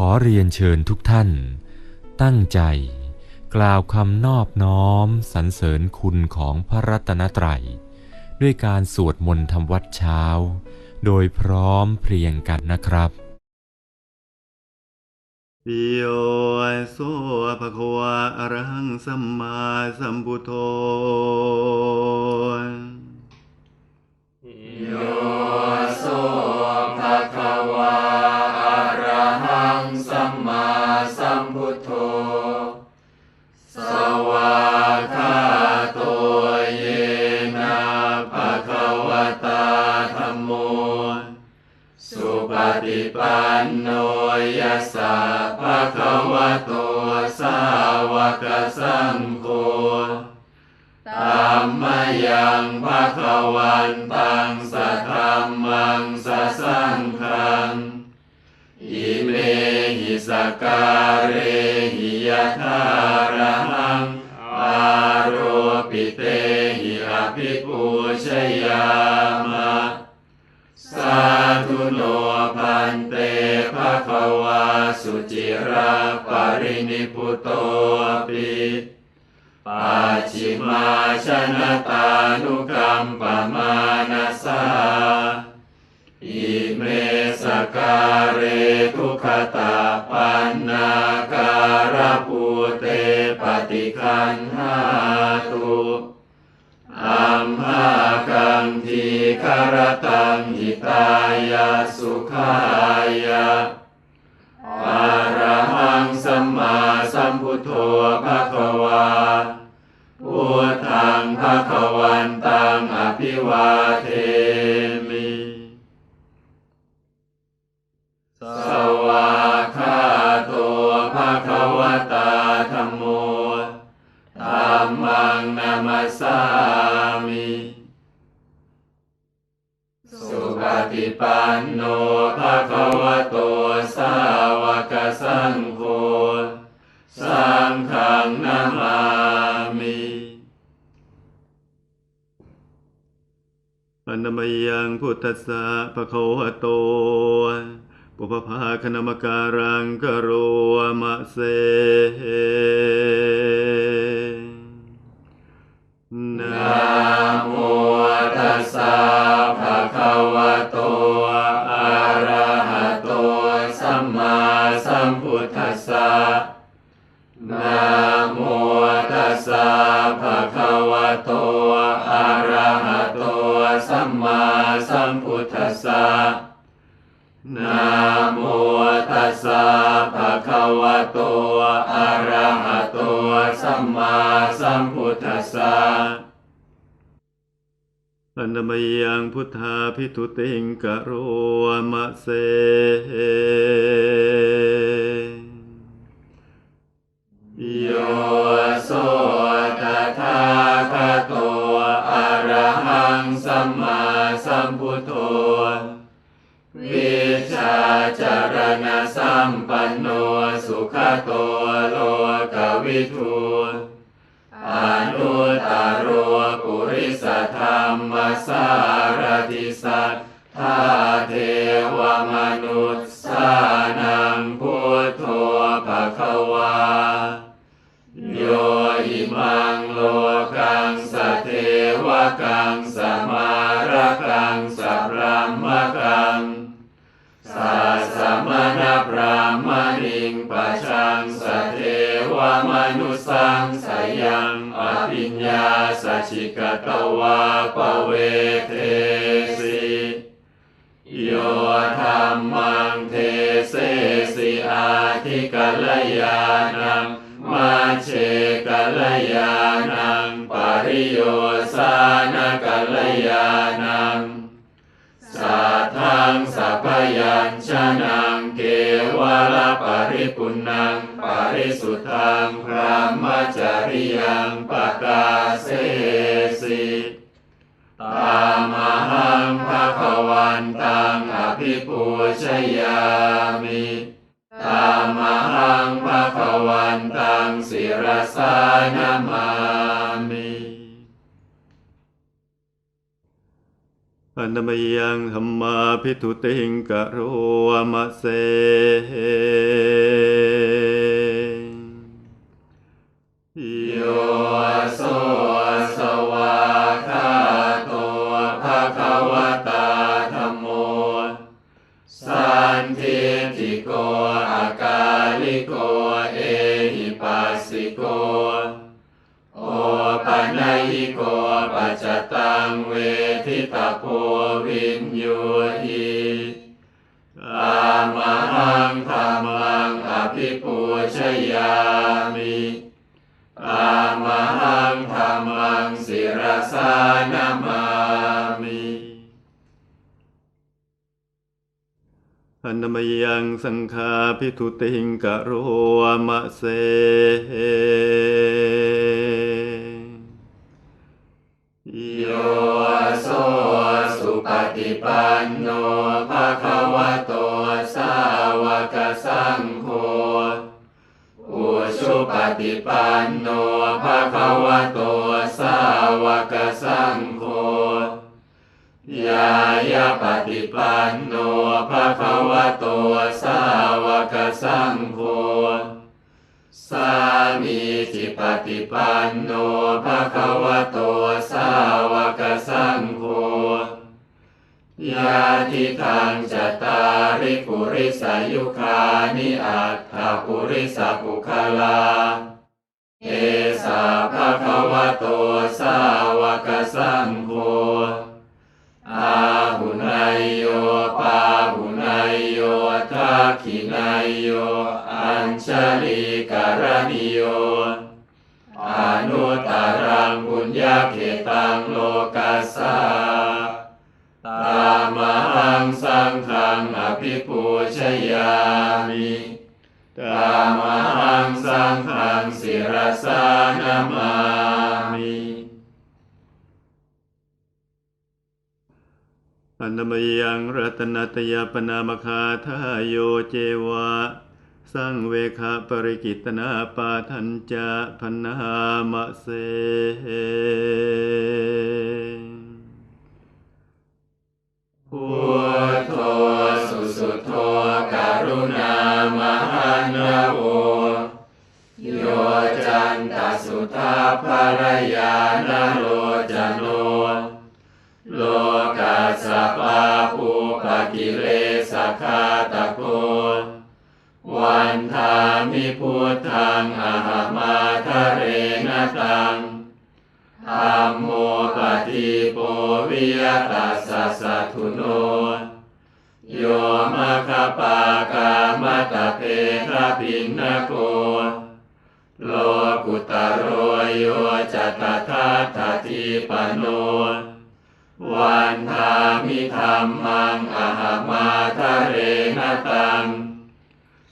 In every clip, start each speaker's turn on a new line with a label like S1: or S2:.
S1: ขอเรียนเชิญทุกท่าน ตั้งใจ กล่าวคำนอบน้อมสรรเสริญคุณของพระรัตนตรัย ด้วยการสวดมนต์ทำวัดเช้า โดยพร้อมเพรียงกันนะครับ
S2: โยโสภะคะวะอะระหังสัมมาสัมพุทโธ
S3: โยโส มมังสัสสังฆังอิเมหิสการเรหิยะทาระหังอาโรปิเตหิอภิปูชยามะสาธุโนพันเตภะคะวาสุจิราปรินิพุโตปิปัจฉิมาชนะตานุกัมปะมานา การเรทุขตาปันนาการปูเตปฏิคันหาตุอัมหากังทีคารตังหิตายาสุขายาอะระหังสัมมาสัมพุทโธภะคะวาพุทธังภะคะวันตังอภิวาเท ปนม
S2: ยังพุทธัสสะภะคะวะโตปุพพาคณมการังกโรมะเสนะ
S3: นะโมตัสสะภะคะวะโตอะระหะโตสัมมาสัมพุทธัสสะนะ สะภะคะวะโตอะระหะโตสัมมาสัมพุทธัสสะ
S2: ปนมยังพุทธาพิทุติงกโรมะเส
S3: สชิกตวาปเวเทสิโยธรรมังเทเสสิอาทิกลยานังมาเชกลยานังปริโยสานกลยานัง สัพยัญชนะเกวาลปริปุณังปริสุทธังพระมจริยังปกาเสสิตามหังภะควันตังอภิปูชยาม
S2: อนนมยังธรรมาพิทุติงกะโรมะเส
S3: สานามามิอัน
S2: นมยังสังฆาพิทุติงกะโรมะเส
S3: โยโสสุปฏิปันโนภะคะวะโตสาวกสัง โฆอุชุปฏิปันโนภะคะวะโตสาวกสังโฆยายาปฏิปันโนภะคะวะโตสาวกสังโฆสามีจิปฏิปันโนภะคะวะโตสาวกสังโฆ ยาทิทางจตาริปุริสายุคานิอัตถาปุริสปุคลา เอสาภะคะวะโตสาวกสังโฆอาหุนายโยปาหุนายโยทักขินายโย อัญชลีการณิโยอนุตตรังบุญญาเขตังโลกัสสา งสังฆังอภิปูชยามิตามังสังฆังศิรสานามามิ
S2: อันนมยังรัตนัตยปนามคาทายโยเจวะสังเวคาปริกิตนาปาทัญจะพนามะเส
S3: พุทโธสุสุโธการุณา โยมะคาปากามะตะเพทะพินนโกโลกุตโรโยจัตถาทาทิปโน วันทามิธรรมังอหามาทะเรนตัง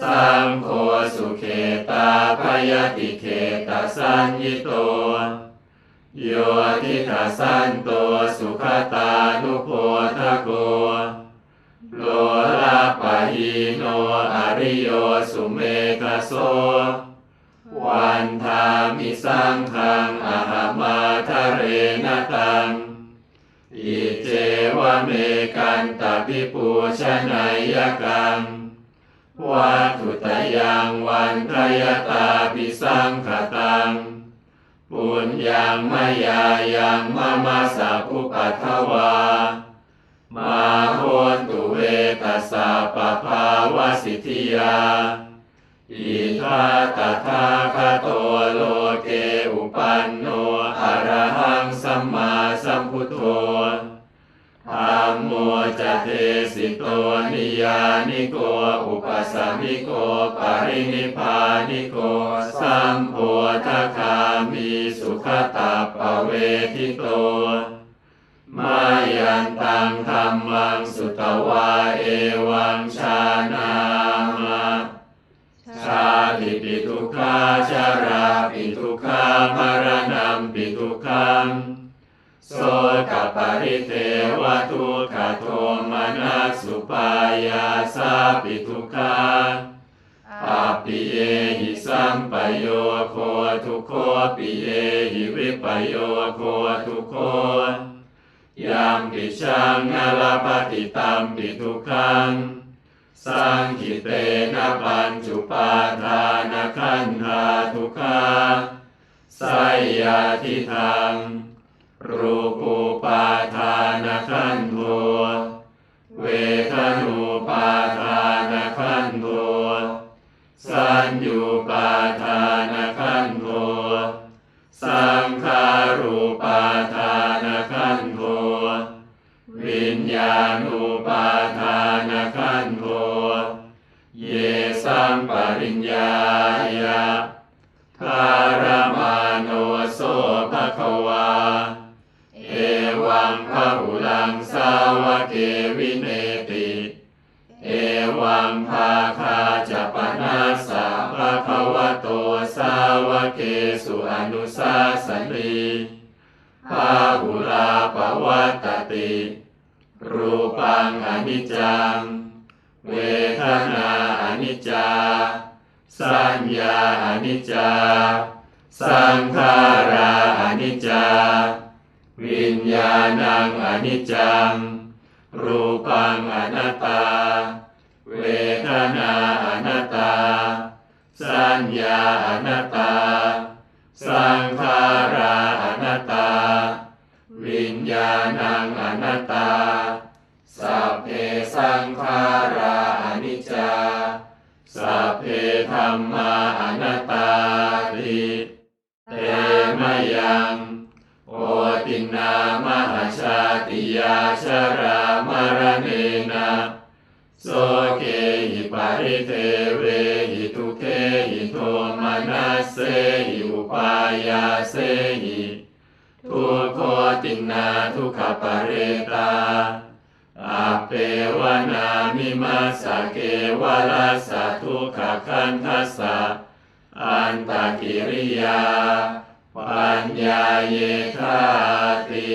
S3: สังโฆสุเขตาพยติเขตสัญญิโต โยทิทัสสันโตสุขตานุโพ ปะหิโนอริโยสุเมกะโสวันทามิสังขังอาหมาทะเรนตังอิเจวเมกันตะปิปูชนัยกังวัตถุตยังวันทยตาปิสังขตัง ปุญญังมายายังมามาสาภุปัทวา มา ตัสสะปะภาวสิทธิยาอิทาตถาคโตโลเกอุปันโนอะระหังสัมมาสัมพุทโธธัมโมจเทสิโตนิยานิโกอุปสัมมิโกปรินิพานิโกสัมโพธคามีสุขตาปเวทิโต มายันตังธรรมังสุตวาเอวังชานามาชาติปิทุกขาชาราปิทุกขามรณะปิทุกขังโสกปริเทวทุกขโทมานัสสุปายาสาปิทุกขาปัปปิเยหิสัมปโยโคทุโคปิเยหิวิปโยโคทุโค ยามปิชังนลปฏิตัมปิทุกขังสังคิเตนะปัญจุปาทานะขันธาทุกขาสายยาทิทังรูปูปาทานะขันโทเวทนูปาทานะขันโทสัญญูปาทา ปริญญายะทารมาโนโสภควา เอวังพหุลังสาวเกวินเนติ เอวังภาคาจะปนาสาภะคะวโตสาวเกสุอนุสาสนีภาหุลาปวัตติ รูปังอนิจจัง เวทนาอนิจจา สัญญาอนิจจา สังขาราอนิจจา วิญญาณังอนิจจัง รูปังอนัตตา เวทนาอนัตตา สัญญาอนัตตา สังขารา งโอตินามหาชาติยาชรามรเนนะโสเกหิปาริเทเวหิทุเทหิโทมานัสเสหิอุปายาเสหิทุโคตินาทุขปะเรตาอาเปวนามิมาสเกวลาสทุกขคันทัสสะอันตกิริยา ปัญญาเยคาติ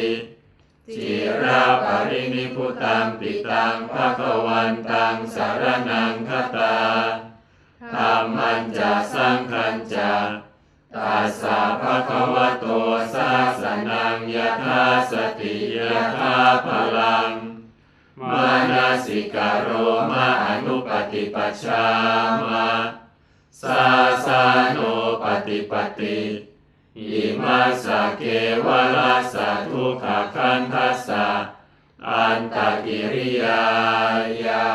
S3: จิราปรินิพุตังปิตังภะคะวันตังสารนังคตาธรรมันจะสังคัญจะตัสสะภะคะวะโตสาสนังยถาสติยถาพลังมานาสิกาโรมาอนุปฏิปัชฌามาสาสาโนปฏิปติ อิมาสะเกวลาสะทุกขคันทัสสะอันตกิริยายะ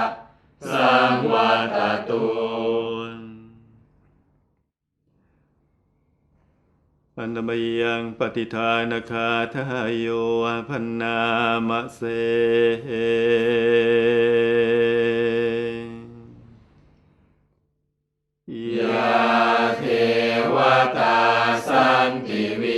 S3: สังวัตตุ
S2: ปันมยังปฏิทานคาทายโยพันนามะเส
S3: ยาเทวตาสัน ติวิ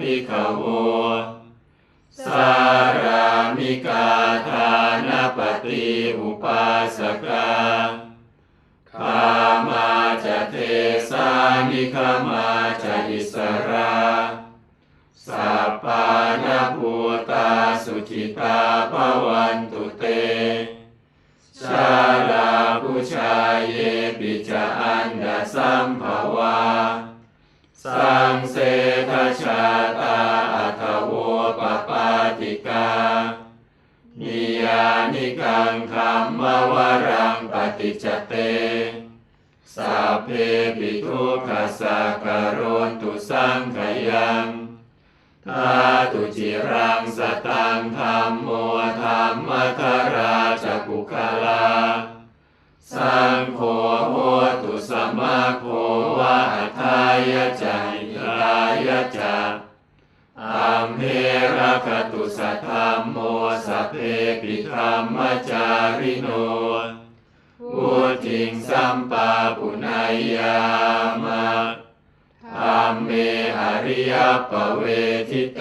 S3: จะพิขโวสารามิกาทานปฏิอุปาสกาขามาจะเทสานิคามาจะอิสราสัปปานาภูตาสุขิตาภวันตุเต ชาลาผู้ชายเยปิจาอันดาสัมภาวา สังเส กังคำมวรังปฏิจเตสัพเพปิทุกขสักการนตุสังขยังทาตุจิรังสตังธรรมโมธรรมคาราจักุคาลา สังโฆโหตุสมาโควะทายะจ เพระคตุสัทธรรมโมสัพเพปิธรรมจาริโนวุติงสัมปาปุนายามะธรรมเมหริยปเวทิเต